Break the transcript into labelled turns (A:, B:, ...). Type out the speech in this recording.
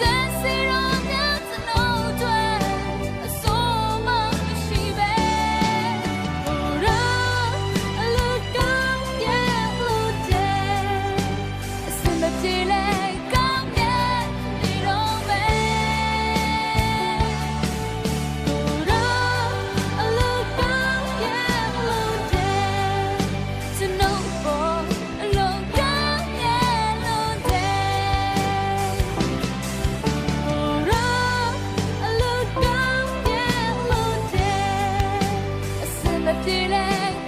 A: sensitive မပြေလဲ